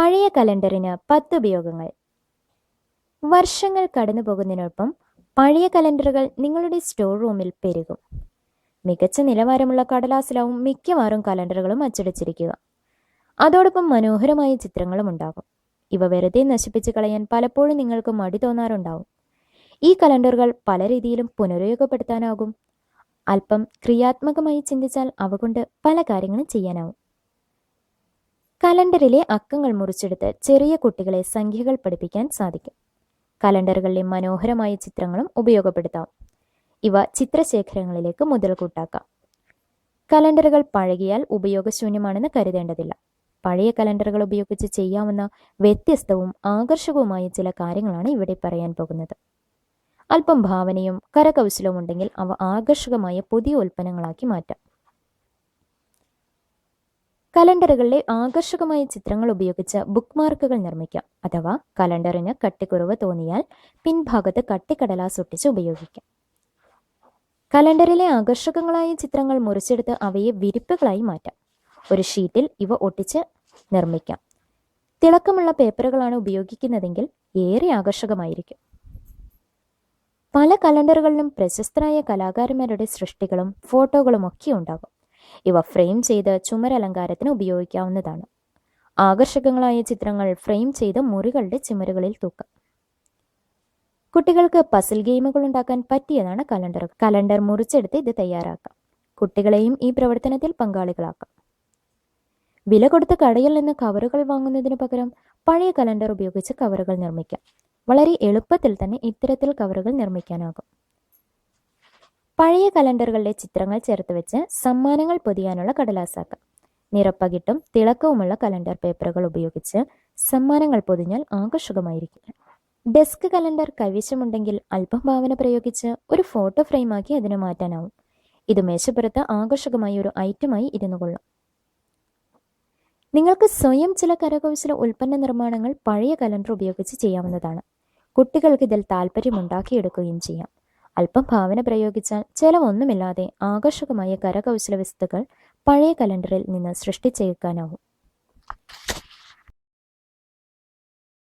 പഴയ കലണ്ടറിന് പത്ത് ഉപയോഗങ്ങൾ. വർഷങ്ങൾ കടന്നു പോകുന്നതിനൊപ്പം പഴയ കലണ്ടറുകൾ നിങ്ങളുടെ സ്റ്റോർ റൂമിൽ പെരുകും. മികച്ച നിലവാരമുള്ള കടലാസിലാവും മിക്കവാറും കലണ്ടറുകളും അച്ചടിച്ചിരിക്കുക. അതോടൊപ്പം മനോഹരമായ ചിത്രങ്ങളും ഉണ്ടാകും. ഇവ വെറുതെ നശിപ്പിച്ച് കളയാൻ പലപ്പോഴും നിങ്ങൾക്ക് മടി തോന്നാറുണ്ടാവും. ഈ കലണ്ടറുകൾ പല രീതിയിലും പുനരുപയോഗപ്പെടുത്താനാകും. അല്പം ക്രിയാത്മകമായി ചിന്തിച്ചാൽ അവ കൊണ്ട് പല കാര്യങ്ങളും ചെയ്യാനാവും. കലണ്ടറിലെ അക്കങ്ങൾ മുറിച്ചെടുത്ത് ചെറിയ കുട്ടികളെ സംഖ്യകൾ പഠിപ്പിക്കാൻ സാധിക്കും. കലണ്ടറുകളിലെ മനോഹരമായ ചിത്രങ്ങളും ഉപയോഗപ്പെടുത്താം. ഇവ ചിത്രശേഖരങ്ങളിലേക്ക് മുതൽക്കൂട്ടാക്കാം. കലണ്ടറുകൾ പഴകിയാൽ ഉപയോഗശൂന്യമാണെന്ന് കരുതേണ്ടതില്ല. പഴയ കലണ്ടറുകൾ ഉപയോഗിച്ച് ചെയ്യാവുന്ന വ്യത്യസ്തവും ആകർഷകവുമായ ചില കാര്യങ്ങളാണ് ഇവിടെ പറയാൻ പോകുന്നത്. അല്പം ഭാവനയും കരകൗശലവും ഉണ്ടെങ്കിൽ അവ ആകർഷകമായ പുതിയ ഉൽപ്പന്നങ്ങളാക്കി മാറ്റാം. കലണ്ടറുകളിലെ ആകർഷകമായ ചിത്രങ്ങൾ ഉപയോഗിച്ച് ബുക്ക് മാർക്കുകൾ നിർമ്മിക്കാം. അഥവാ കലണ്ടറിന് കട്ടിക്കുറവ് തോന്നിയാൽ പിൻഭാഗത്ത് കട്ടിക്കടലാസ് ഒട്ടിച്ച് ഉപയോഗിക്കാം. കലണ്ടറിലെ ആകർഷകങ്ങളായ ചിത്രങ്ങൾ മുറിച്ചെടുത്ത് അവയെ വിരിപ്പുകളായി മാറ്റാം. ഒരു ഷീറ്റിൽ ഇവ ഒട്ടിച്ച് നിർമ്മിക്കാം. തിളക്കമുള്ള പേപ്പറുകളാണ് ഉപയോഗിക്കുന്നതെങ്കിൽ ഏറെ ആകർഷകമായിരിക്കും. പല കലണ്ടറുകളിലും പ്രശസ്തരായ കലാകാരന്മാരുടെ സൃഷ്ടികളും ഫോട്ടോകളും ഒക്കെ ഉണ്ടാകും. ഇവ ഫ്രെയിം ചെയ്ത് ചുമരലങ്കാരത്തിന് ഉപയോഗിക്കാവുന്നതാണ്. ആകർഷകങ്ങളായ ചിത്രങ്ങൾ ഫ്രെയിം ചെയ്ത് മുറികളുടെ ചുമരുകളിൽ തൂക്കാം. കുട്ടികൾക്ക് പസിൽ ഗെയിമുകൾ ഉണ്ടാക്കാൻ പറ്റിയതാണ് കലണ്ടർ. കലണ്ടർ മുറിച്ചെടുത്ത് ഇത് തയ്യാറാക്കാം. കുട്ടികളെയും ഈ പ്രവർത്തനത്തിൽ പങ്കാളികളാക്കാം. വില കൊടുത്ത് കടയിൽ നിന്ന് കവറുകൾ വാങ്ങുന്നതിന് പകരം പഴയ കലണ്ടർ ഉപയോഗിച്ച് കവറുകൾ നിർമ്മിക്കാം. വളരെ എളുപ്പത്തിൽ തന്നെ ഇത്തരത്തിൽ കവറുകൾ നിർമ്മിക്കാനാകും. പഴയ കലണ്ടറുകളുടെ ചിത്രങ്ങൾ ചേർത്ത് വെച്ച് സമ്മാനങ്ങൾ പൊതിയാനുള്ള കടലാസാക്കാം. നിറപ്പകിട്ടും തിളക്കവുമുള്ള കലണ്ടർ പേപ്പറുകൾ ഉപയോഗിച്ച് സമ്മാനങ്ങൾ പൊതിഞ്ഞാൽ ആകർഷകമായിരിക്കും. ഡെസ്ക് കലണ്ടർ കൈവശമുണ്ടെങ്കിൽ അല്പം ഭാവന പ്രയോഗിച്ച് ഒരു ഫോട്ടോ ഫ്രെയിമാക്കി അതിനെ മാറ്റാനാവും. ഇത് മേശപ്പുറത്ത് ആകർഷകമായ ഒരു ഐറ്റമായി ഇരുന്നു കൊള്ളും. നിങ്ങൾക്ക് സ്വയം ചില കരകൗശല ഉൽപ്പന്ന നിർമ്മാണങ്ങൾ പഴയ കലണ്ടർ ഉപയോഗിച്ച് ചെയ്യാവുന്നതാണ്. കുട്ടികൾക്ക് ഇതിൽ താല്പര്യമുണ്ടാക്കിയെടുക്കുകയും ചെയ്യാം. അല്പം ഭാവന പ്രയോഗിച്ചാൽ ചെലവൊന്നുമില്ലാതെ ആകർഷകമായ കരകൗശല വസ്തുക്കൾ പഴയ കലണ്ടറിൽ നിന്ന് സൃഷ്ടിച്ചേക്കാനാവും.